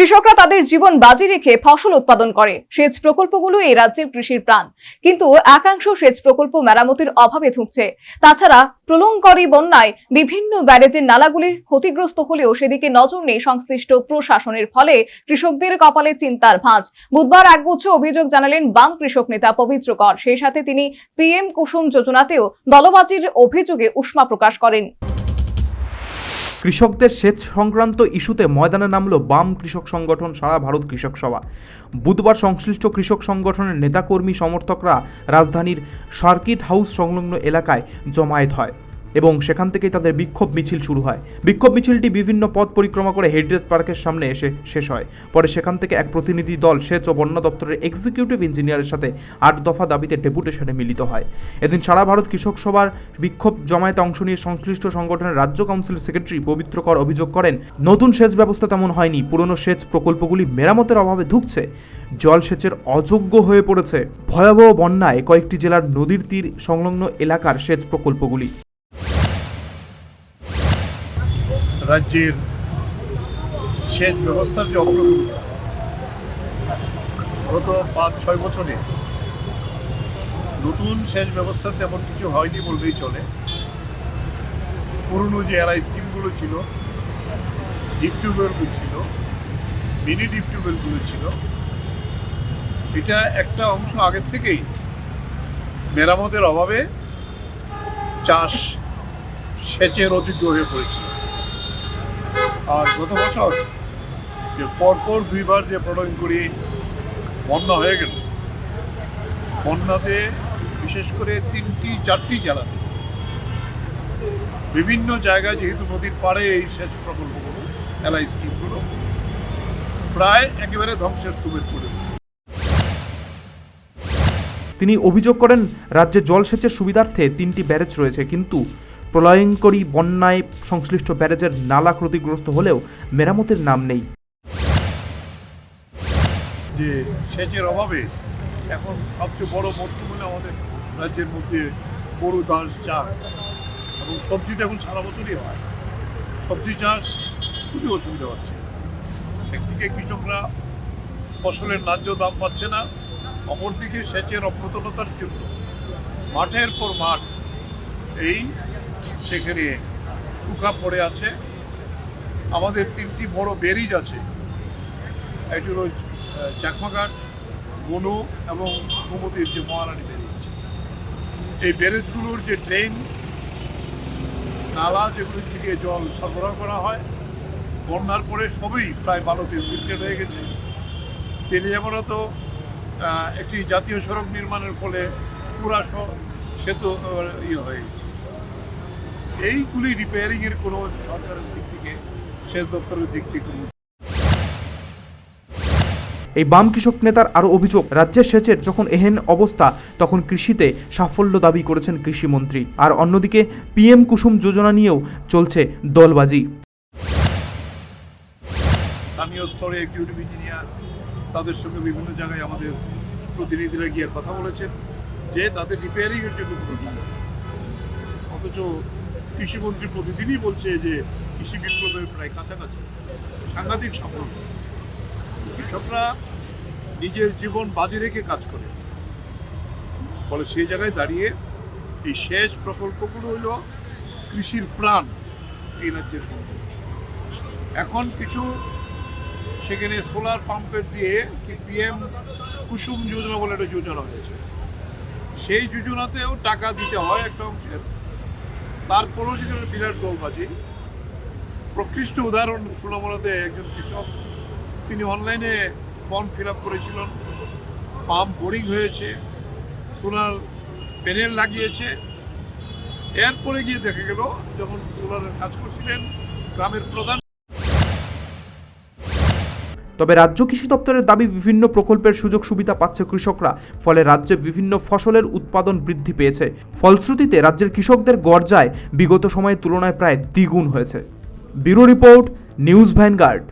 কৃষকরা তাদের জীবন বাজি রেখে ফসল উৎপাদন করে। সেচ প্রকল্পগুলো এই রাজ্যের কৃষির প্রাণ। কিন্তু একাংশ সেচ প্রকল্প মেরামতির অভাবে ধুঁকছে। তাছাড়া প্রলঙ্করী বন্যায় বিভিন্ন ব্যারেজের নালাগুলির ক্ষতিগ্রস্ত হলেও সেদিকে নজর নেই সংশ্লিষ্ট প্রশাসনের ফলে কৃষকদের কপালে চিন্তার ভাঁজ। বুধবার একগুচ্ছ অভিযোগ জানালেন বাম কৃষক নেতা পবিত্র কর। সেই সাথে তিনি পিএম কুসুম যোজনাতেও দলবাজির অভিযোগে উষ্মা প্রকাশ করেন। কৃষকদের সেচ সংক্রান্ত ইস্যুতে ময়দানে নামল বাম কৃষক সংগঠন সারা ভারত কৃষক সভা। বুধবার সংশ্লিষ্ট কৃষক সংগঠনের নেতাকর্মী সমর্থকরা রাজধানীর সার্কিট হাউস সংলগ্ন এলাকায় জমায়েত হয়। এবং সেখান থেকেই তাদের বিক্ষোভ মিছিল শুরু হয়। বিক্ষোভ মিছিলটি বিভিন্ন পথ পরিক্রমা করে হেরিটেজ পার্কের সামনে এসে শেষ হয়। পরে সেখান থেকে এক প্রতিনিধি দল সেচ ও বন্যা দপ্তরের এক্সিকিউটিভ ইঞ্জিনিয়ারের সাথে আট দফা দাবিতে ডেপুটেশনে মিলিত হয়। এদিন সারা ভারত কৃষক সভার বিক্ষোভ জমায়েতে অংশ নিয়ে সংশ্লিষ্ট সংগঠনের রাজ্য কাউন্সিলের সেক্রেটারি পবিত্র কর অভিযোগ করেন, নতুন সেচ ব্যবস্থা তেমন হয়নি। পুরনো সেচ প্রকল্পগুলি মেরামতের অভাবে ধুঁকছে। জলসেচের অযোগ্য হয়ে পড়েছে। ভয়াবহ বন্যায় কয়েকটি জেলার নদীর তীর সংলগ্ন এলাকার সেচ প্রকল্পগুলি। রাজ্যের সেচ ব্যবস্থার যে অগ্রগতি, গত পাঁচ, ছয় বছরে নতুন সেচ ব্যবস্থা তেমন কিছু হয়নি বললেই চলে। পুরনো যে এরা স্কিমগুলো ছিল, ডিপ টিউবওয়েলগুলো ছিল, মিনি ডিপ টিউবওয়েলগুলো ছিল, এটা একটা অংশ আগের থেকেই মেরামতের অভাবে চাষ সেচের অযোগ্য হয়ে পড়েছিল। আর গত বছর পরপর দুইবার যে প্রলয় করি বন্যা হয়ে গেল, বন্যাতে বিশেষ করে তিনটি, চারটি জেলাতে। বিভিন্ন জায়গায় যেহেতু নদীর পাড়ে এই সেচ প্রকল্পগুলো, এলআই স্কিমগুলো, প্রায় একেবারে ধ্বংসের স্তূপের পড়ে তিনি অভিযোগ করেন, রাজ্যে জলসেচের সুবিধার্থে তিনটি ব্যারেজ রয়েছে, কিন্তু প্রলয়ঙ্করী বন্যায় সংশ্লিষ্ট ব্যারেজের নালা ক্ষতিগ্রস্ত হলেও মেরামতের নাম নেই। যে সেচের অভাবে এখন সবচেয়ে বড় হলো আমাদের রাজ্যের মধ্যে গরু দাস চা এবং সবজি তো এখন সারা বছরই হয়। সবজি চাষ খুবই অসুবিধা হচ্ছে। একদিকে কৃষকরা ফসলের ন্যায্য দাম পাচ্ছে না, অপরদিকে সেচের অপ্রতুলতার জন্য মাঠের পর মাঠ এই সেখানে শুকা পড়ে আছে। আমাদের তিনটি বড় বেরিজ আছে। একটি হলো চাকমাঘাট বনু এবং গোমতির যে মহারানী ব্যারেজ। এই ব্যারেজগুলোর যে ড্রেন, নালা যেগুলোর থেকে জল সরবরাহ করা হয়, বন্যার পরে সবই প্রায় বালুতে সিলটেড হয়ে গেছে। তেলিয়ামরা তো একটি জাতীয় সড়ক নির্মাণের ফলে পুরা সেতু ইয়ে হয়ে এইগুলি রিপেয়ারিংয়ের কোনো সরকারের দিক থেকে সেচ দপ্তরের দিক থেকে এই বাম কৃষক নেতার আরও অভিযোগ রাজ্যের সেচের যখন এহেন অবস্থা তখন কৃষিতে সাফল্য দাবি করেছেন কৃষিমন্ত্রী আর অন্যদিকে পিএম কুসুম যোজনা নিয়েও চলছে দলবাজি স্থানীয় স্তরে এক্সিকিউটিভ ইঞ্জিনিয়ার তাদের সঙ্গে বিভিন্ন জায়গায় আমাদের প্রতিনিধিরা গিয়ে কথা বলেছেন যে তাদের রিপেয়ারিং এর জন্য। অথচ কৃষিমন্ত্রী প্রতিদিনই বলছে যে কৃষি বিপ্লবের প্রায় কাছাকাছি। সাংঘাতিক সাফল্য। কৃষকরা নিজের জীবন বাজে রেখে কাজ করে। ফলে সেই জায়গায় দাঁড়িয়ে এই সেচ প্রকল্পগুলো হলো কৃষির প্রাণ এই রাজ্যের এখন কিছু সেখানে সোলার পাম্পের দিয়ে পিএম কুসুম যোজনা বলে একটা যোজনা হয়েছে। সেই যোজনাতেও টাকা দিতে হয় একটা অংশের। তারপরেও সেখানে বিরাট দলবাজি, প্রকৃষ্ট উদাহরণ সুনামরাতে একজন কৃষক। তিনি অনলাইনে ফর্ম ফিল আপ করেছিলেন, পাম্প বোরিং হয়েছে, সোলার প্যানেল লাগিয়েছে। এরপরে গিয়ে দেখা গেল, যখন সোলারের কাজ করছিলেন, গ্রামের প্রধান তবে রাজ্য কৃষি দপ্তরের দাবি, বিভিন্ন প্রকল্পের সুযোগ সুবিধা পাচ্ছে কৃষকরা, ফলে রাজ্যে বিভিন্ন ফসলের উৎপাদন বৃদ্ধি পেয়েছে। ফলশ্রুতিতে রাজ্যের কৃষকদের গর্জায় বিগত সময়ের তুলনায় প্রায় দ্বিগুণ হয়েছে। Bureau report, news Vanguard.